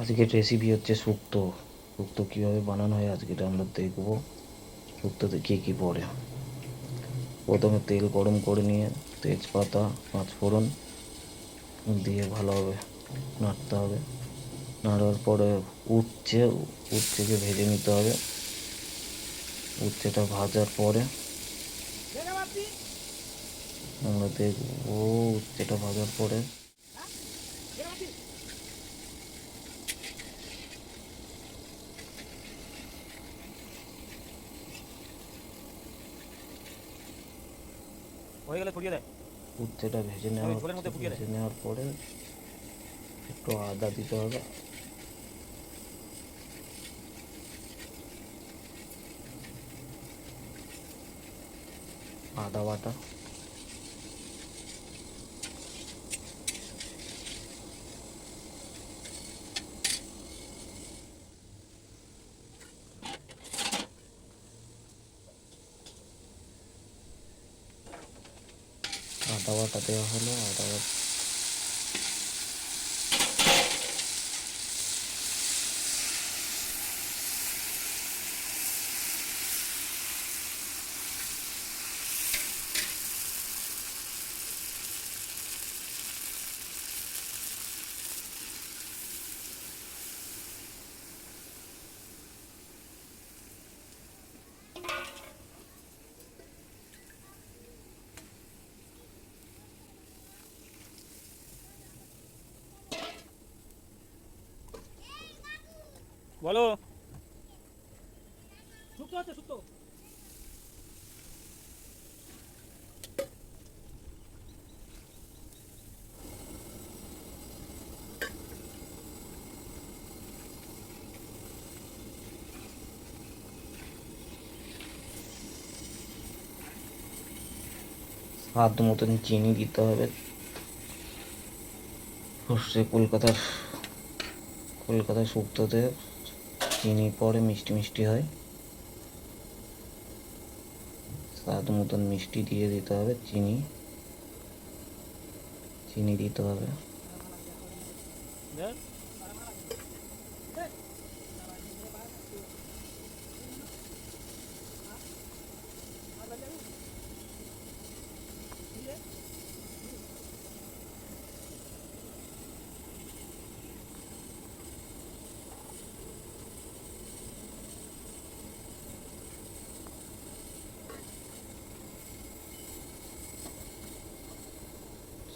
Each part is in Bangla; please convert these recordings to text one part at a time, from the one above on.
আজকের রেসিপি হচ্ছে শুক্তো। শুক্তো কীভাবে বানানো হয় আজকে এটা আমরা দেখব। শুক্তোতে কী কী পড়ে? প্রথমে তেল গরম করে নিয়ে তেজপাতা পাঁচফোড়ন দিয়ে ভালোভাবে নাড়তে হবে। নাড়ার পরে উচ্ছে, উচ্ছেকে ভেজে নিতে হবে। উচ্ছেটা ভাজার পরে আমরা দেখব উচ্ছেটা ভাজার পরে হয়ে গেলে ছড়িয়ে দেয়। উচ্ছেটা ভেজে নেওয়া ঝোলের মধ্যে ফুটিয়ে। ভেজে নেওয়ার পরে একটু আদা দিতে হবে। আদা বাটা। আদা বাটা দেওয়া হলো আদা বলো। শুক্তো আছে স্বাদ মতন চিনি দিতে হবে। সর্ষে কলকাতার কলকাতার শুক্তোতে চিনি পরে মিষ্টি মিষ্টি হয়। স্বাদ মতন মিষ্টি দিয়ে দিতে হবে চিনি। চিনি দিতে হবে।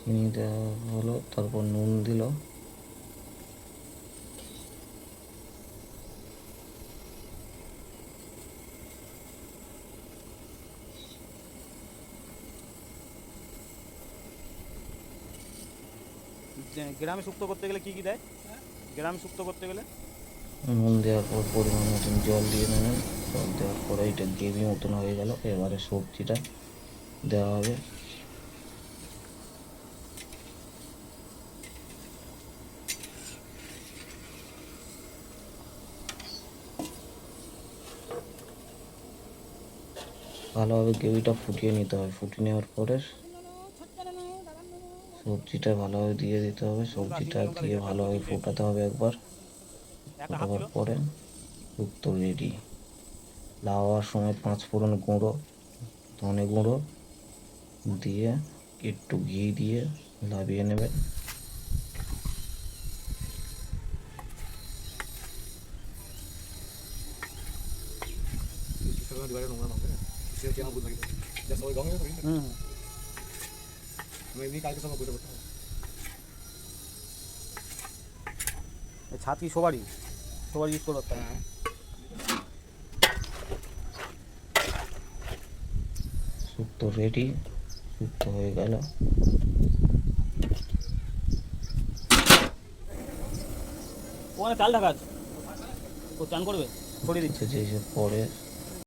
চিনি দেওয়া হলো তারপর নুন দিল। গ্রামে শুক্তো করতে গেলে কি কি দেয়? গ্রামে শুক্তো করতে গেলে? নুন দেওয়ার পর পরিমাণ মতন জল দিয়ে নেবেন। জল দেওয়ার পরে এটা গ্রেভি মতন হয়ে গেল। এবারে সবজিটা দেওয়া হবে। ভালোভাবে গ্রেভিটা ফুটিয়ে নিতে হবে। ফুটিয়ে নেওয়ার পরে সবজিটা ভালোভাবে দিয়ে দিতে হবে। সবজিটা দিয়ে ভালোভাবে ফোটাতে হবে একবার। ফোটাবার পরে শুক্তো রেডি লাওয়ার সময় পাঁচ ফোড়ন গুঁড়ো, ধনে গুঁড়ো দিয়ে একটু ঘি দিয়ে লাভিয়ে নেবেন হুম এই ছাদ কি সবারই সবার ইউজ করতে পারতাম শুক্তো রেডি শুক্তো হয়ে গেল ওখানে চাল ঢাকা আছে ও চান করবে ছড়িয়ে দিচ্ছে যে পরে